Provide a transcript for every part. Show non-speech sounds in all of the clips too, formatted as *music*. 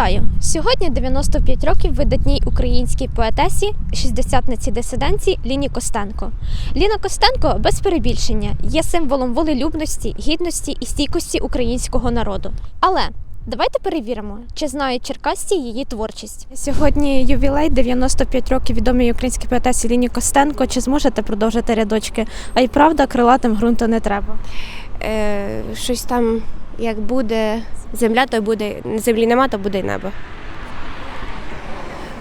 Вітаю! Сьогодні 95 років видатній українській поетесі, шістдесятниці дисиденції Ліні Костенко. Ліна Костенко без перебільшення є символом волелюбності, гідності і стійкості українського народу. Але давайте перевіримо, чи знають черкасці її творчість. Сьогодні ювілей 95 років відомій українській поетесі Ліні Костенко. Чи зможете продовжити рядочки? А й правда, крилатим ґрунту не треба. Е, щось там, як буде земля, то буде землі нема, то буде й небо.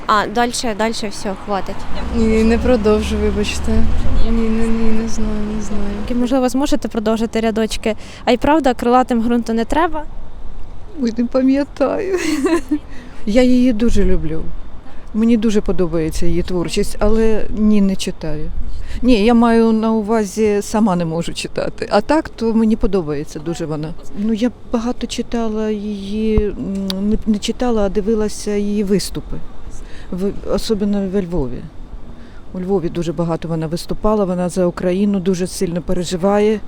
А далі, далі все, хватить. Ні, не продовжу, вибачте. Ні, ні, ні, не знаю, не знаю. Можливо, зможете продовжити рядочки. А й правда, крилатим ґрунту не треба. Ой, не пам'ятаю. Я її дуже люблю. Мені дуже подобається її творчість, але ні, не читаю. Ні, я маю на увазі, сама не можу читати. А так, то мені подобається дуже вона. Ну, я багато читала її, не, читала, а дивилася її виступи, особливо в Львові. У Львові дуже багато вона виступала, вона за Україну дуже сильно переживає.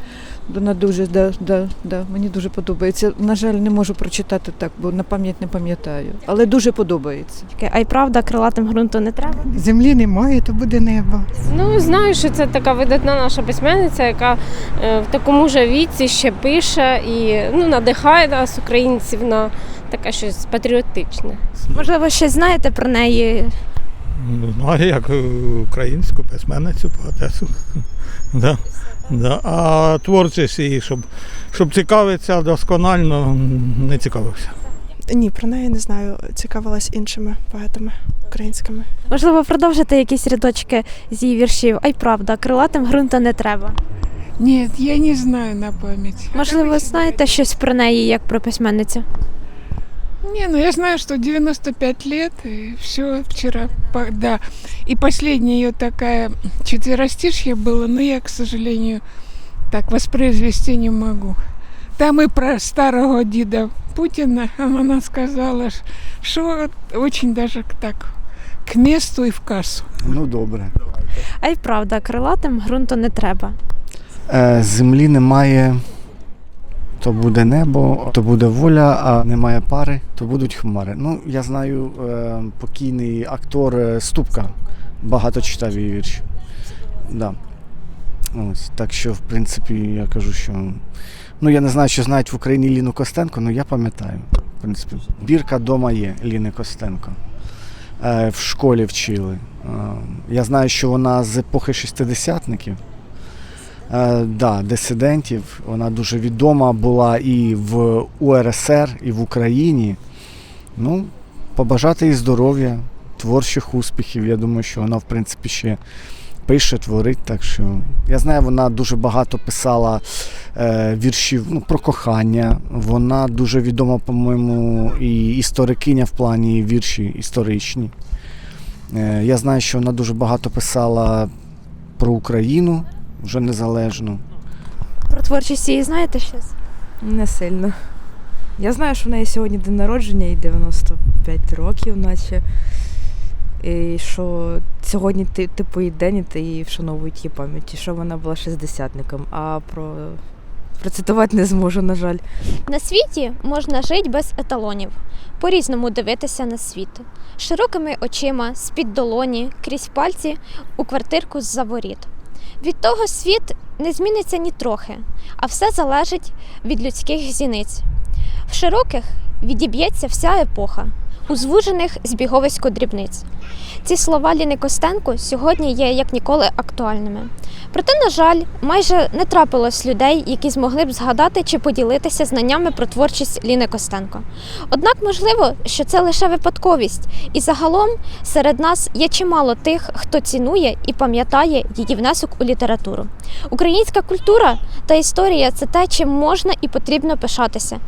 Вона дуже, да, да, да, мені дуже подобається. На жаль, не можу прочитати так, бо на пам'ять не пам'ятаю. Але дуже подобається. А й правда, крилатим ґрунту не треба. Землі немає, то буде небо. Ну, знаю, що це така видатна наша письменниця, яка е, в такому ж віці ще пише і ну, надихає нас, українців, на таке щось патріотичне. Можливо, щось знаєте про неї. Ну, Знаю, як е, українську письменницю, поетесу. *laughs* да, да. А творчість її, щоб, щоб цікавитися досконально, не цікавився. Ні, про неї не знаю. Цікавилась іншими поетами українськими. Можливо, продовжити якісь рядочки з її віршів. А й правда, крилатим ґрунту не треба. Нет, я не знаю на память. Можливо, знаєте щось про неї, як про письменницю. Не, ну я знаю, что 95 лет, и все вчера, по- да. И последняя ее такая четверостишье было, но я, к сожалению, так воспроизвести не могу. Там и про старого деда Путина она сказала, что очень даже так к месту и в кассу. Ну добре. А й правда, крилатим ґрунту не треба. Е, землі немає, то буде небо, то буде воля, а немає пари, то будуть хмари. Ну, я знаю, е, покійний актор е, Ступка багато читав її вірші. Да. Ось, так що, в принципі, я кажу, що. Ну, я не знаю, що знають в Україні Ліну Костенко, але я пам'ятаю. В принципі, бірка дома є Ліни Костенко. Е, в школі вчили. Я знаю, що вона з епохи шестидесятників. Е, да, дисидентів. Вона дуже відома була і в УРСР, і в Україні. Ну, побажати їй здоров'я, творчих успіхів. Я думаю, що вона, в принципі, ще пише, творить. Так що я знаю, вона дуже багато писала е, віршів ну, про кохання. Вона дуже відома, по-моєму, і історикиня в плані вірші історичні. Е, я знаю, що вона дуже багато писала про Україну вже незалежну. Про творчість її знаєте щось? Не сильно. Я знаю, що в неї сьогодні день народження і 95 років, наче. І що сьогодні ти- типу її день, і ти її вшановують її пам'яті, що вона була шестдесятником, а про процитувати не зможу, на жаль. На світі можна жити без еталонів, по-різному дивитися на світ, широкими очима, з-під долоні, крізь пальці у квартирку з-за воріт. Від того світ не зміниться ні трохи, а все залежить від людських зіниць. В широких відіб'ється вся епоха, у звужених збіговисько дрібниць. Ці слова Ліни Костенко сьогодні є як ніколи актуальними. Проте, на жаль, майже не трапилось людей, які змогли б згадати чи поділитися знаннями про творчість Ліни Костенко. Однак, можливо, що це лише випадковість, і загалом серед нас є чимало тих, хто цінує і пам'ятає її внесок у літературу. Українська культура та історія це те, чим можна і потрібно пишатися.